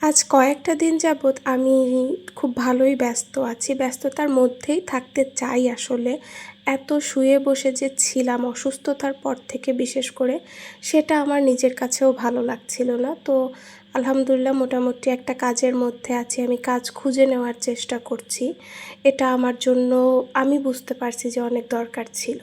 আজ কয়েকটা দিন যাবৎ আমি খুব ভালোই ব্যস্ত আছি। ব্যস্ততার মধ্যেই থাকতে চাই আসলে। এত শুয়ে বসে যে ছিলাম অসুস্থতার পর থেকে বিশেষ করে, সেটা আমার নিজের কাছেও ভালো লাগছিল না। তো আলহামদুলিল্লাহ মোটামুটি একটা কাজের মধ্যে আছি, আমি কাজ খুঁজে নেওয়ার চেষ্টা করছি। এটা আমার জন্য আমি বুঝতে পারছি যে অনেক দরকার ছিল।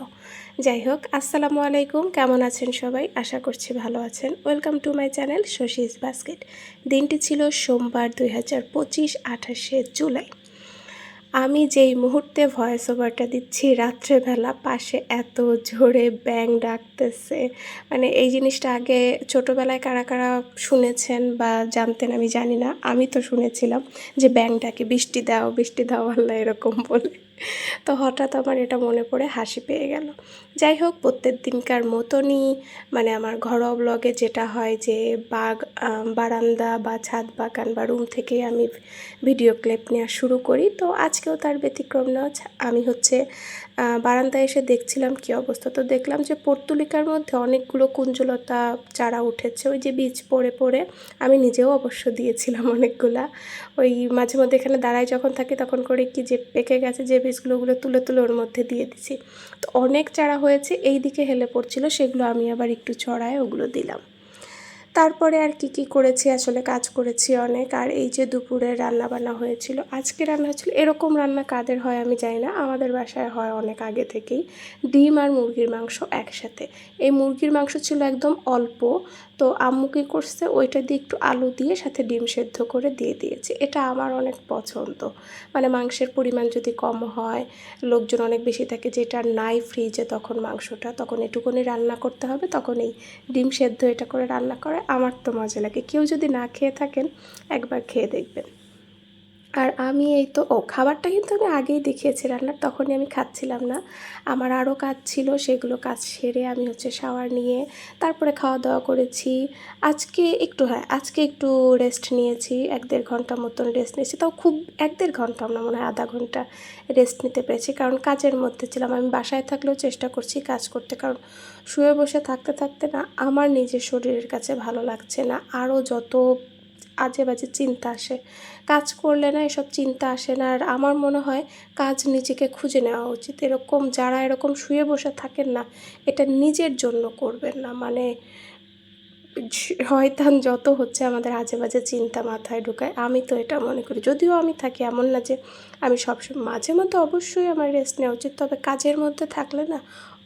যাই হোক, আসসালামু আলাইকুম, কেমন আছেন সবাই? আশা করছি ভালো আছেন। Welcome to my channel Shashi's basket দিনটি ছিল সোমবার, দুই হাজার পঁচিশ আঠাশে জুলাই। আমি যেই মুহূর্তে ভয়েস ওভারটা দিচ্ছি, রাত্রেবেলা পাশে এত জোরে ব্যাং ডাকতেছে। মানে এই জিনিসটা আগে ছোটোবেলায় কারা কারা শুনেছেন বা জানতেন আমি জানি না, আমি তো শুনেছিলাম যে ব্যাং ডাকে, বৃষ্টি দাও বৃষ্টি দাও আল্লাহ এরকম বলে। তো হঠাৎ আমার এটা মনে পড়ে, হাসি পেয়ে গেল। যাই হোক, প্রত্যেক দিনকার মতনই মানে আমার ঘরোয়া ব্লগে যেটা হয় যে বাগ বারান্দা বা ছাদ, বাগান বা রুম থেকেই আমি ভিডিও ক্লিপ নেওয়া শুরু করি। তো আজকেও তার ব্যতিক্রম না আমি হচ্ছে বারান্দায় এসে দেখছিলাম কী অবস্থা। তো দেখলাম যে পর্তুলিকার মধ্যে অনেকগুলো কুঞ্জলতা চারা উঠেছে। ওই যে বীজ পড়ে পড়ে আমি নিজেও অবশ্য দিয়েছিলাম অনেকগুলা। ওই মাঝে মধ্যে এখানে দাঁড়ায় যখন থাকি তখন করে কি যে পেকে গেছে যে বীজগুলো ওগুলো তুলে তুলে ওর মধ্যে দিয়ে দিছি। তো অনেক চারা হয়েছে, এই দিকে হেলে পড়ছিল, সেগুলো আমি আবার একটু ছড়ায় ওগুলো দিলাম। তারপরে আর কি কি করেছি, আসলে কাজ করেছি অনেক। আর এই যে দুপুরে রান্না বান্না হয়েছিল, আজকে রান্না হয়েছিল, এরকম রান্না কাদের হয় আমি জানি না, আমাদের বাসায় হয় অনেক আগে থেকেই। ডিম আর মুরগির মাংস একসাথে। এই মুরগির মাংস ছিল একদম অল্প তো আম্মু কী করছে? ওইটা দিয়ে একটু আলু দিয়ে সাথে ডিম সেদ্ধ করে দিয়ে দিয়েছে। এটা আমার অনেক পছন্দ। মানে মাংসের পরিমাণ যদি কম হয়, লোকজন অনেক বেশি থাকে যেটা নাই ফ্রিজে তখন মাংসটা, তখন এটুকুনি রান্না করতে হবে তখন এই ডিম সেদ্ধ এটা করে রান্না করে। আমার তো মজা লাগে। কেউ যদি না খেয়ে থাকেন, একবার খেয়ে দেখবেন। আর আমি এই তো, ও খাবারটা কিন্তু আমি আগেই দেখিয়েছি রান্নার, তখনই আমি খাচ্ছিলাম না। আমার আরও কাজ ছিল, সেগুলো কাজ সেরে আমি হচ্ছে শাওয়ার নিয়ে তারপরে খাওয়া দাওয়া করেছি। আজকে একটু হ্যাঁ আজকে একটু রেস্ট নিয়েছি, এক দেড় ঘণ্টা মতন রেস্ট নিয়েছি। তাও খুব, এক দেড় ঘণ্টা আমরা মনে হয় আধা ঘণ্টা রেস্ট নিতে পেরেছি। কারণ কাজের মধ্যে ছিলাম, আমি বাসায় থাকলেও চেষ্টা করছি কাজ করতে। কারণ শুয়ে বসে থাকতে থাকতে না, আমার নিজের শরীরের কাছে ভালো লাগছে না। আরও যত আজে বাজে চিন্তা আসে। কাজ করলে না এসব চিন্তা আসে না। আর আমার মনে হয় কাজ নিজেকে খুঁজে নেওয়া উচিত। এরকম যারা এরকম শুয়ে বসে থাকেন না, এটা নিজের জন্য করবেন না। মানে শয়তান যত হচ্ছে আমাদের আজে বাজে চিন্তা মাথায় ঢুকায়। আমি তো এটা মনে করি। যদিও আমি থাকি এমন না যে আমি সবসময়, মাঝে মধ্যে অবশ্যই আমার রেস্ট নেওয়া উচিত। তবে কাজের মধ্যে থাকলে না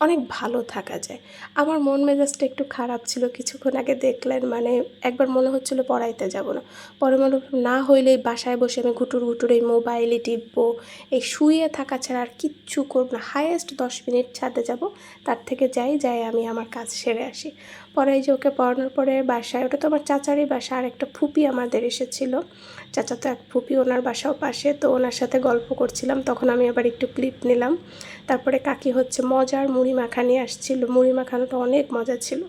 অনেক ভালো থাকা যায়। আমার মন মেজাজটা একটু খারাপ ছিল কিছুক্ষণ আগে দেখলেন মানে একবার মনে হচ্ছিল পড়াইতে যাব না। পরে মনে না হইলেই বাসায় বসে আমি ঘুটুর ঘুটুর এই মোবাইলে টিপবো, এই শুয়ে থাকা ছাড়া আর কিচ্ছু করব না। হায়েস্ট দশ মিনিট ছাদে যাব, তার থেকে যাই যাই আমি আমার কাজ সেরে আসি। পরে যে ওকে পড়ানোর পরে বাসায়, ওটা তো আমার চাচারই বাসা আর একটা ফুপি আমাদের এসেছিল। চাচা তো এক ফুপি ওনার বাসাও পাশে, তো ওনার সাথে গল্প করছিলাম, তখন আমি আবার একটু ক্লিপ নিলাম। তারপরে কাকি হচ্ছে মজার মুড়ি মাখা নিয়ে আসছিল। মুড়ি মাখানোটা অনেক মজা ছিল।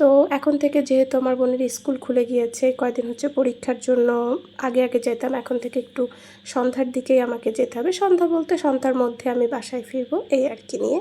তো এখন থেকে যেহেতু আমার বোনের স্কুল খুলে গিয়েছে, কয়দিন হচ্ছে পরীক্ষার জন্য আগে আগে যেতাম, এখন থেকে একটু সন্ধ্যার দিকেই আমাকে যেতে হবে। সন্ধ্যা বলতে সন্ধ্যার মধ্যে আমি বাসায় ফিরবো, এই আর কি নিয়ে।